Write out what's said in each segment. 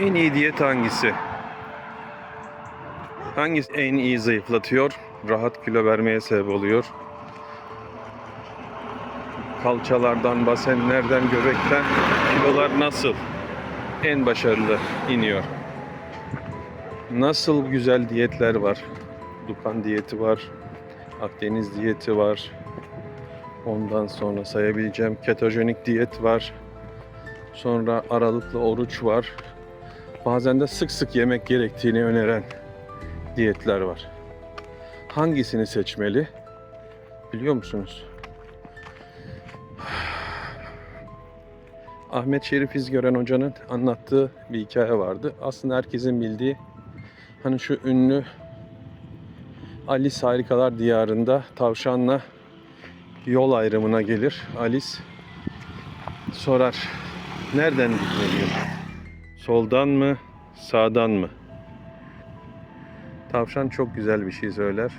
En iyi diyet hangisi? Hangisi en iyi zayıflatıyor? Rahat kilo vermeye sebep oluyor. Kalçalardan, basenlerden, göbekten kilolar nasıl en başarılı iniyor? Nasıl güzel diyetler var? Dukan diyeti var. Akdeniz diyeti var. Ondan sonra sayabileceğim ketojenik diyet var. Sonra aralıklı oruç var. Bazen de sık sık yemek gerektiğini öneren diyetler var. Hangisini seçmeli? Biliyor musunuz? Ahmet Şerif İzgören Hoca'nın anlattığı bir hikaye vardı. Aslında herkesin bildiği hani şu ünlü Alice Harikalar Diyarı'nda tavşanla yol ayrımına gelir. Alice sorar. Nereden gitmeliyim? Soldan mı? Sağdan mı? Tavşan çok güzel bir şey söyler.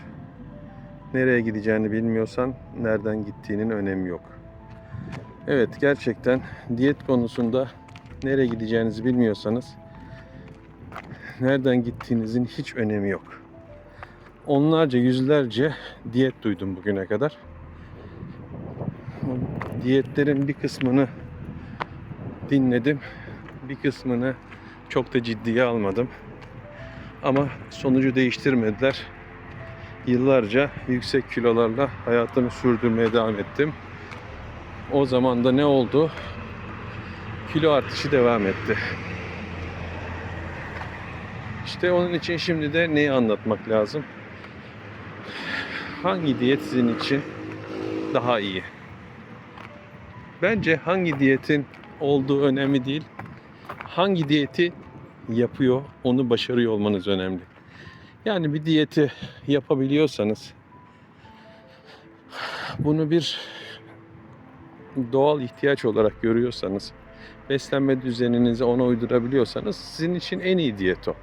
Nereye gideceğini bilmiyorsan nereden gittiğinin önemi yok. Evet gerçekten diyet konusunda nereye gideceğinizi bilmiyorsanız nereden gittiğinizin hiç önemi yok. Onlarca yüzlerce diyet duydum bugüne kadar. Diyetlerin bir kısmını dinledim. Bir kısmını çok da ciddiye almadım. Ama sonucu değiştirmediler. Yıllarca yüksek kilolarla hayatımı sürdürmeye devam ettim. O zaman da ne oldu? Kilo artışı devam etti. İşte onun için şimdi de neyi anlatmak lazım? Hangi diyet sizin için daha iyi? Bence hangi diyetin olduğu önemli değil. Hangi diyeti yapıyor, onu başarıyor olmanız önemli. Yani bir diyeti yapabiliyorsanız bunu bir doğal ihtiyaç olarak görüyorsanız, beslenme düzeninizi ona uydurabiliyorsanız sizin için en iyi diyet o.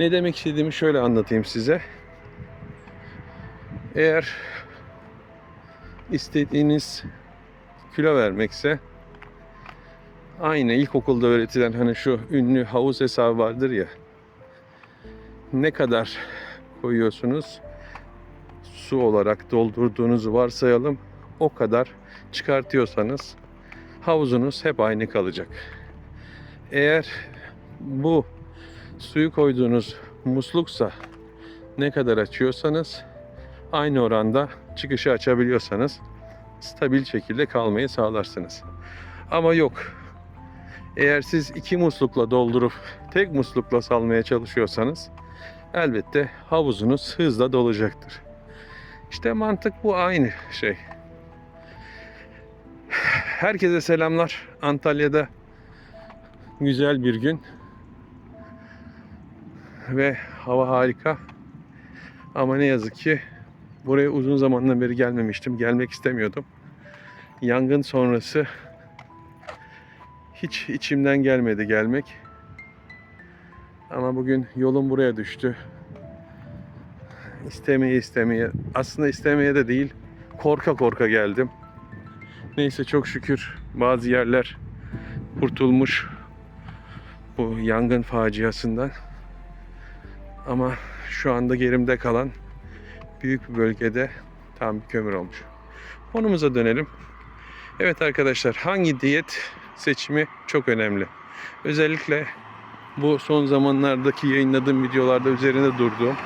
Ne demek istediğimi şöyle anlatayım size. Eğer istediğiniz kilo vermekse aynı ilkokulda öğretilen hani şu ünlü havuz hesabı vardır ya. Ne kadar koyuyorsunuz? Su olarak doldurduğunuzu varsayalım. O kadar çıkartıyorsanız havuzunuz hep aynı kalacak. Eğer bu suyu koyduğunuz musluksa ne kadar açıyorsanız aynı oranda çıkışı açabiliyorsanız stabil şekilde kalmayı sağlarsınız. Ama yok. Eğer siz iki muslukla doldurup tek muslukla salmaya çalışıyorsanız elbette havuzunuz hızla dolacaktır. İşte mantık bu aynı şey. Herkese selamlar. Antalya'da güzel bir gün. Ve hava harika. Ama ne yazık ki buraya uzun zamandan beri gelmemiştim. Gelmek istemiyordum. Yangın sonrası hiç içimden gelmedi gelmek. Ama bugün yolum buraya düştü. İstemeye istemeye, aslında istemeye de değil, korka korka geldim. Neyse çok şükür bazı yerler kurtulmuş bu yangın faciasından. Ama şu anda gerimde kalan büyük bir bölgede tam kömür olmuş. Konumuza dönelim. Evet arkadaşlar hangi diyet seçimi çok önemli. Özellikle bu son zamanlardaki yayınladığım videolarda üzerinde durduğum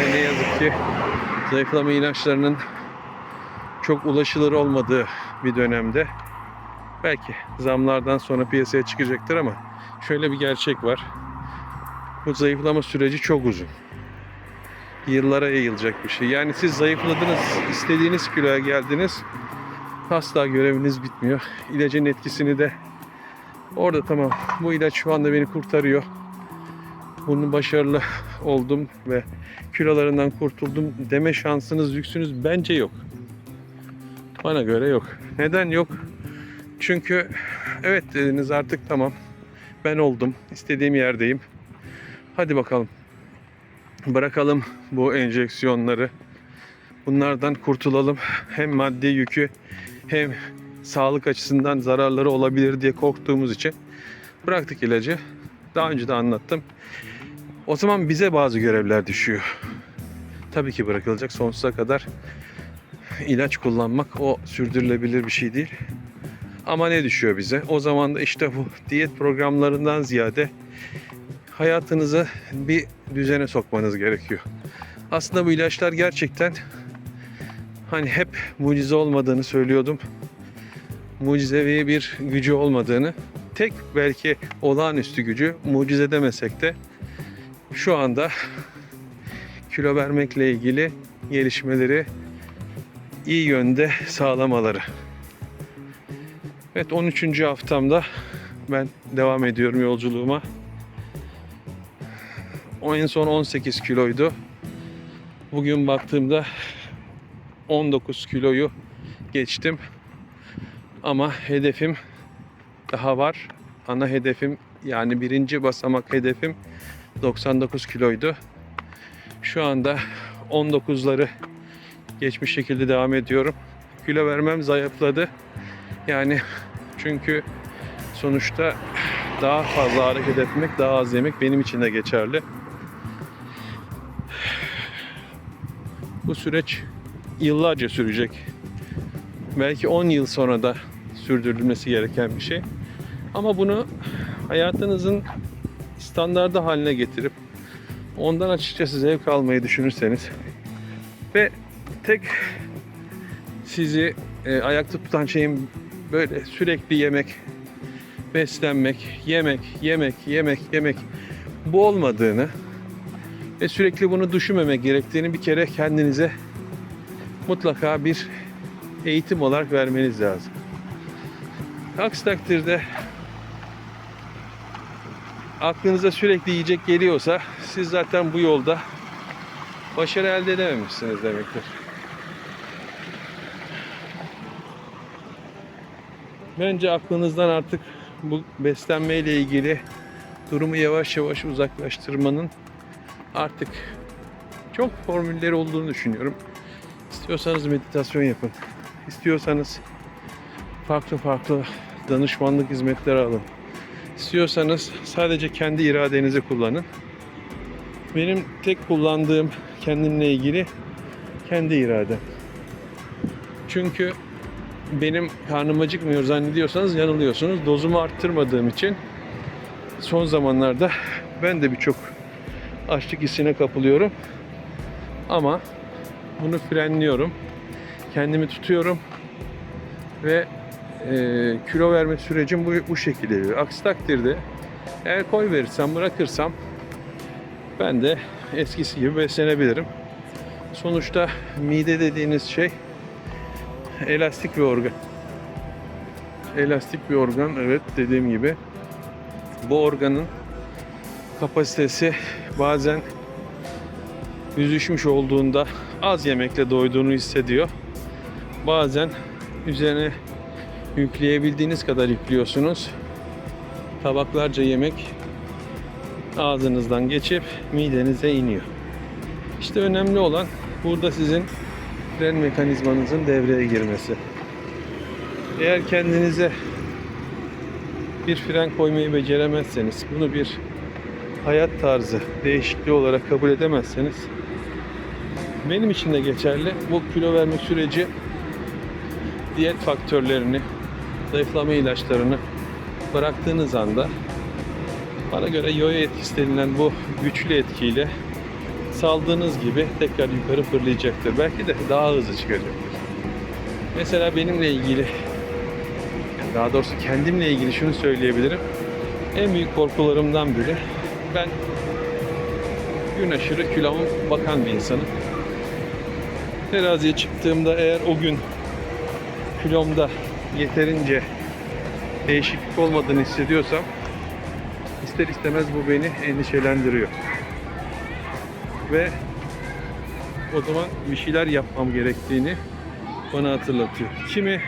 ve ne yazık ki zayıflama ilaçlarının çok ulaşılır olmadığı bir dönemde belki zamlardan sonra piyasaya çıkacaktır ama şöyle bir gerçek var. Bu zayıflama süreci çok uzun. Yıllara yayılacak bir şey. Yani siz zayıfladınız, istediğiniz kiloya geldiniz. Asla göreviniz bitmiyor. İlacın etkisini de orada tamam bu ilaç şu anda beni kurtarıyor. Bunun başarılı oldum ve kilolarından kurtuldum deme şansınız, lüksünüz bence yok. Bana göre yok. Neden yok? Çünkü evet dediniz artık tamam. Ben oldum. istediğim yerdeyim. Hadi bakalım. Bırakalım bu enjeksiyonları. Bunlardan kurtulalım. Hem maddi yükü hem sağlık açısından zararları olabilir diye korktuğumuz için Bıraktık ilacı. Daha önce de anlattım. O zaman bize bazı görevler düşüyor. Tabii ki bırakılacak sonsuza kadar ilaç kullanmak o sürdürülebilir bir şey değil. Ama ne düşüyor bize? O zaman da işte bu diyet programlarından ziyade hayatınızı bir düzene sokmanız gerekiyor. Aslında bu ilaçlar gerçekten hani hep mucize olmadığını söylüyordum. Mucizevi bir gücü olmadığını, tek belki olağanüstü gücü mucize demesek de şu anda kilo vermekle ilgili gelişmeleri iyi yönde sağlamaları. Evet 13. haftamda ben devam ediyorum yolculuğuma. O en son 18 kiloydu. Bugün baktığımda 19 kiloyu geçtim. Ama hedefim daha var. Ana hedefim yani birinci basamak hedefim 99 kiloydu. Şu anda 19'ları geçmiş şekilde devam ediyorum. Kilo vermem zayıfladı. Yani çünkü sonuçta daha fazla hareket etmek, daha az yemek benim için de geçerli. Bu süreç yıllarca sürecek. Belki 10 yıl sonra da sürdürülmesi gereken bir şey. Ama bunu hayatınızın standardı haline getirip ondan açıkçası zevk almayı düşünürseniz ve tek sizi e, ayakta tutan şeyin böyle sürekli yemek, beslenmek, yemek, yemek, yemek, yemek bu olmadığını ve sürekli bunu düşünmemek gerektiğini bir kere kendinize mutlaka bir eğitim olarak vermeniz lazım. Aksi takdirde aklınıza sürekli yiyecek geliyorsa siz zaten bu yolda başarı elde edememişsiniz demektir. Bence aklınızdan artık bu beslenme ile ilgili durumu yavaş yavaş uzaklaştırmanın artık çok formülleri olduğunu düşünüyorum. İstiyorsanız meditasyon yapın. İstiyorsanız farklı farklı danışmanlık hizmetleri alın. İstiyorsanız sadece kendi iradenizi kullanın. Benim tek kullandığım kendimle ilgili kendi iradem. Çünkü benim karnım acıkmıyor zannediyorsanız yanılıyorsunuz. Dozumu arttırmadığım için son zamanlarda ben de birçok açlık hissine kapılıyorum. Ama bunu frenliyorum. Kendimi tutuyorum ve e, kilo verme sürecim bu, bu şekilde. Aksi takdirde eğer koy verirsem, bırakırsam ben de eskisi gibi beslenebilirim. Sonuçta mide dediğiniz şey elastik bir organ. Elastik bir organ, evet dediğim gibi. Bu organın kapasitesi bazen yüzüşmüş olduğunda az yemekle doyduğunu hissediyor. Bazen üzerine yükleyebildiğiniz kadar yüklüyorsunuz. Tabaklarca yemek ağzınızdan geçip midenize iniyor. İşte önemli olan burada sizin fren mekanizmanızın devreye girmesi. Eğer kendinize bir fren koymayı beceremezseniz, bunu bir hayat tarzı değişikliği olarak kabul edemezseniz benim için de geçerli. Bu kilo verme süreci diyet faktörlerini, zayıflama ilaçlarını bıraktığınız anda bana göre yoyo etkisi denilen bu güçlü etkiyle saldığınız gibi tekrar yukarı fırlayacaktır. Belki de daha hızlı çıkacaktır. Mesela benimle ilgili daha doğrusu kendimle ilgili şunu söyleyebilirim. En büyük korkularımdan biri ben gün aşırı kiloma bakan bir insanım. Teraziye çıktığımda eğer o gün kilomda yeterince değişiklik olmadığını hissediyorsam ister istemez bu beni endişelendiriyor. Ve o zaman bir şeyler yapmam gerektiğini bana hatırlatıyor. Kimi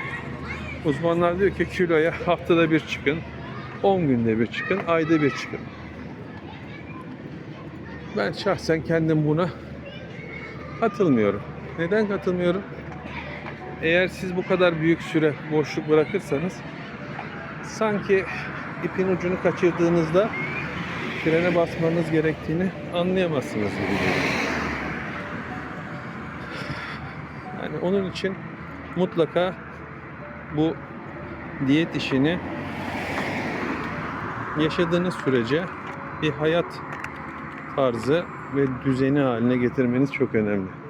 uzmanlar diyor ki kiloya haftada bir çıkın, 10 günde bir çıkın, ayda bir çıkın. Ben şahsen kendim buna katılmıyorum. Neden katılmıyorum? Eğer siz bu kadar büyük süre boşluk bırakırsanız sanki ipin ucunu kaçırdığınızda frene basmanız gerektiğini anlayamazsınız gibi. Yani onun için mutlaka bu diyet işini yaşadığınız sürece bir hayat tarzı ve düzeni haline getirmeniz çok önemli.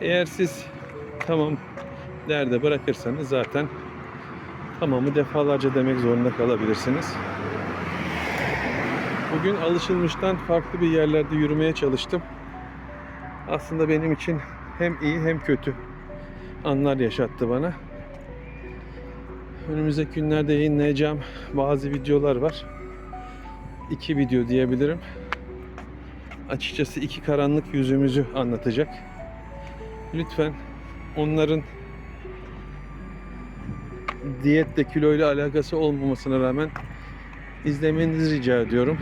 Eğer siz tamam derde bırakırsanız zaten tamamı defalarca demek zorunda kalabilirsiniz. Bugün alışılmıştan farklı bir yerlerde yürümeye çalıştım. Aslında benim için hem iyi hem kötü anlar yaşattı bana. Önümüzdeki günlerde yayınlayacağım bazı videolar var. İki video diyebilirim. Açıkçası iki karanlık yüzümüzü anlatacak. Lütfen onların diyetle kiloyla alakası olmamasına rağmen izlemenizi rica ediyorum.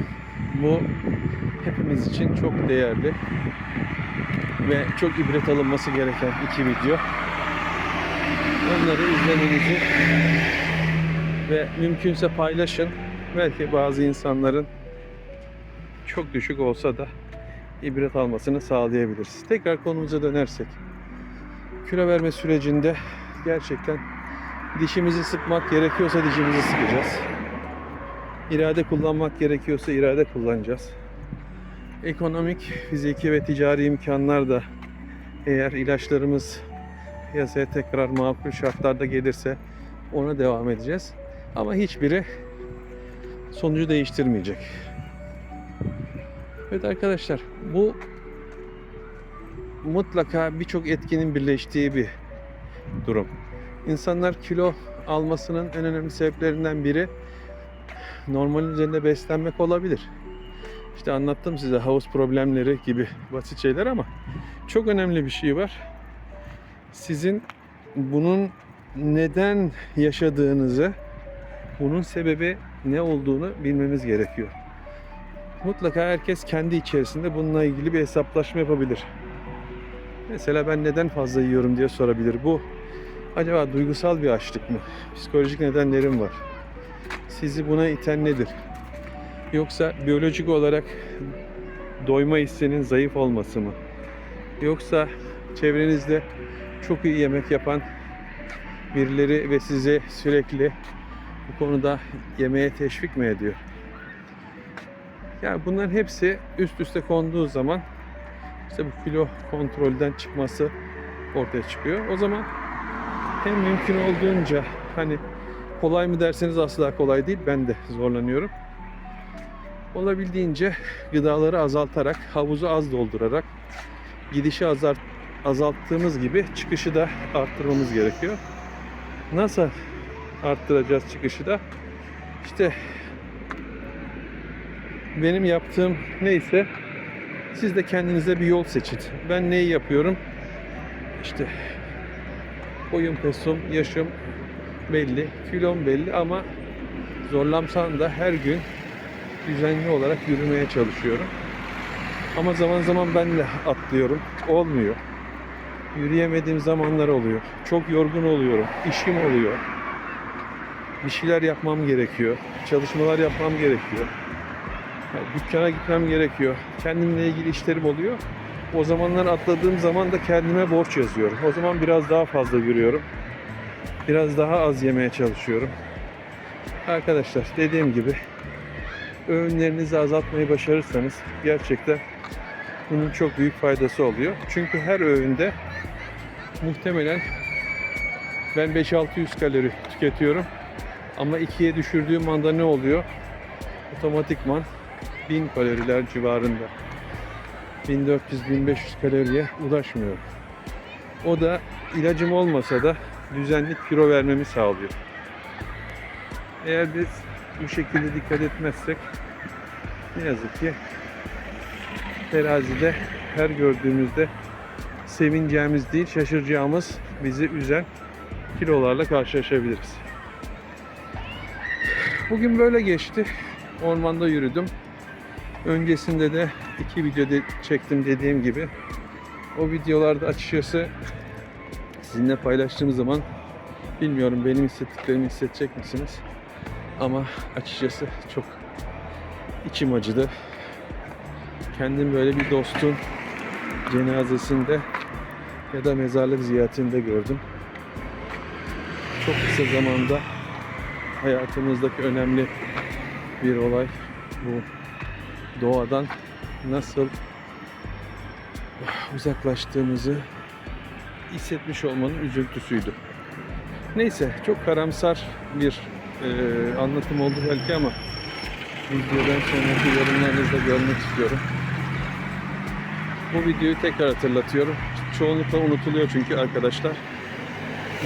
Bu hepimiz için çok değerli ve çok ibret alınması gereken iki video. Onları izlemenizi ve mümkünse paylaşın. Belki bazı insanların çok düşük olsa da ibret almasını sağlayabiliriz. Tekrar konumuza dönersek. Kilo verme sürecinde gerçekten dişimizi sıkmak gerekiyorsa dişimizi sıkacağız. İrade kullanmak gerekiyorsa irade kullanacağız. Ekonomik, fiziki ve ticari imkanlar da eğer ilaçlarımız piyasaya tekrar makul şartlarda gelirse ona devam edeceğiz. Ama hiçbiri sonucu değiştirmeyecek. Evet arkadaşlar bu mutlaka birçok etkinin birleştiği bir durum. İnsanlar kilo almasının en önemli sebeplerinden biri normalin üzerinde beslenmek olabilir. İşte anlattım size havuz problemleri gibi basit şeyler ama çok önemli bir şey var. Sizin bunun neden yaşadığınızı, bunun sebebi ne olduğunu bilmemiz gerekiyor. Mutlaka herkes kendi içerisinde bununla ilgili bir hesaplaşma yapabilir. Mesela ben neden fazla yiyorum diye sorabilir. Bu acaba duygusal bir açlık mı? Psikolojik nedenlerim var. Sizi buna iten nedir? Yoksa biyolojik olarak doyma hissinin zayıf olması mı? Yoksa çevrenizde çok iyi yemek yapan birileri ve size sürekli bu konuda yemeğe teşvik mi ediyor? Yani bunların hepsi üst üste konduğu zaman işte bu kilo kontrolden çıkması ortaya çıkıyor. O zaman hem mümkün olduğunca hani kolay mı derseniz asla kolay değil. Ben de zorlanıyorum. Olabildiğince gıdaları azaltarak, havuzu az doldurarak gidişi azalt, azalttığımız gibi çıkışı da arttırmamız gerekiyor. Nasıl arttıracağız çıkışı da? İşte benim yaptığım neyse siz de kendinize bir yol seçin. Ben neyi yapıyorum? İşte boyum, posum, yaşım belli, kilom belli ama zorlamsam da her gün düzenli olarak yürümeye çalışıyorum. Ama zaman zaman ben de atlıyorum. Olmuyor. Yürüyemediğim zamanlar oluyor. Çok yorgun oluyorum. İşim oluyor. Bir şeyler yapmam gerekiyor. Çalışmalar yapmam gerekiyor. Yani dükkana gitmem gerekiyor. Kendimle ilgili işlerim oluyor. O zamanlar atladığım zaman da kendime borç yazıyorum. O zaman biraz daha fazla yürüyorum. Biraz daha az yemeye çalışıyorum. Arkadaşlar dediğim gibi öğünlerinizi azaltmayı başarırsanız gerçekten bunun çok büyük faydası oluyor. Çünkü her öğünde muhtemelen ben 5-600 kalori tüketiyorum. Ama ikiye düşürdüğüm anda ne oluyor? Otomatikman 1000 kaloriler civarında. 1400-1500 kaloriye ulaşmıyorum. O da ilacım olmasa da düzenli kilo vermemi sağlıyor. Eğer biz bu şekilde dikkat etmezsek ne yazık ki terazide her gördüğümüzde sevineceğimiz değil şaşıracağımız bizi üzen kilolarla karşılaşabiliriz. Bugün böyle geçti. Ormanda yürüdüm. Öncesinde de iki video de çektim dediğim gibi. O videolarda açıkçası sizinle paylaştığım zaman Bilmiyorum benim hissettiklerimi hissedecek misiniz? Ama açıkçası çok içim acıdı. Kendim böyle bir dostun cenazesinde ya da mezarlık ziyaretinde gördüm. Çok kısa zamanda hayatımızdaki önemli bir olay bu doğadan nasıl uzaklaştığımızı hissetmiş olmanın üzüntüsüydü. Neyse çok karamsar bir e, anlatım oldu belki ama videodan sonraki yorumlarınızı da görmek istiyorum. Bu videoyu tekrar hatırlatıyorum. Çoğunlukla unutuluyor çünkü arkadaşlar.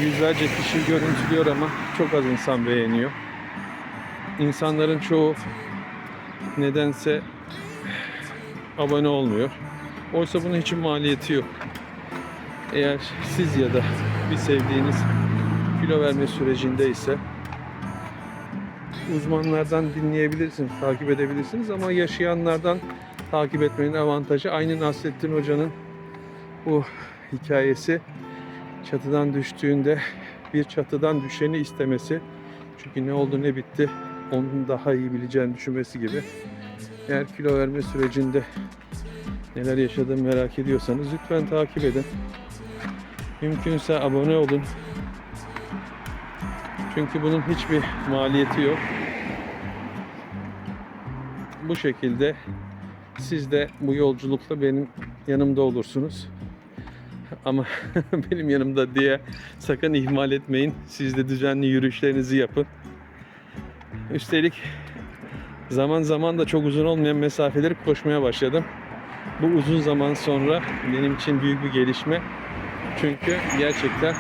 Yüzlerce kişi görüntülüyor ama çok az insan beğeniyor. İnsanların çoğu nedense abone olmuyor. Oysa bunun hiçbir maliyeti yok. Eğer siz ya da bir sevdiğiniz kilo verme sürecindeyse uzmanlardan dinleyebilirsiniz, takip edebilirsiniz ama yaşayanlardan takip etmenin avantajı aynı Nasrettin Hoca'nın bu hikayesi çatıdan düştüğünde bir çatıdan düşeni istemesi çünkü ne oldu ne bitti onun daha iyi bileceğini düşünmesi gibi eğer kilo verme sürecinde neler yaşadığımı merak ediyorsanız lütfen takip edin. Mümkünse abone olun. Çünkü bunun hiçbir maliyeti yok. Bu şekilde siz de bu yolculukta benim yanımda olursunuz. Ama benim yanımda diye sakın ihmal etmeyin. Siz de düzenli yürüyüşlerinizi yapın. Üstelik zaman zaman da çok uzun olmayan mesafeleri koşmaya başladım. Bu uzun zaman sonra benim için büyük bir gelişme. Çünkü gerçekten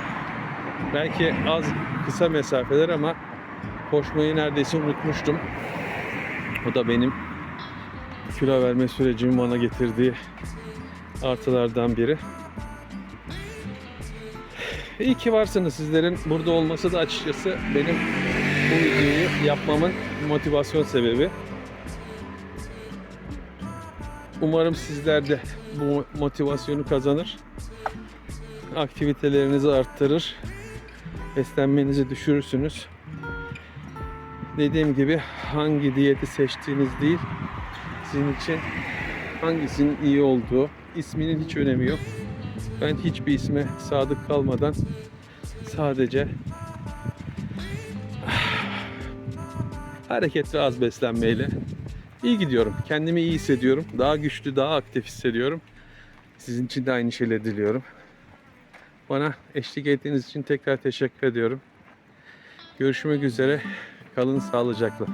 belki az kısa mesafeler ama koşmayı neredeyse unutmuştum. O da benim kilo verme sürecimin bana getirdiği artılardan biri. İyi ki varsınız sizlerin burada olması da açıkçası benim bu videoyu yapmamın motivasyon sebebi. Umarım sizler de bu motivasyonu kazanır. Aktivitelerinizi arttırır. Beslenmenizi düşürürsünüz. Dediğim gibi hangi diyeti seçtiğiniz değil, sizin için hangisinin iyi olduğu, isminin hiç önemi yok. Ben hiçbir isme sadık kalmadan sadece hareket ve az beslenmeyle iyi gidiyorum. Kendimi iyi hissediyorum. Daha güçlü, daha aktif hissediyorum. Sizin için de aynı şeyleri diliyorum. Bana eşlik ettiğiniz için tekrar teşekkür ediyorum. Görüşmek üzere. Kalın sağlıcakla.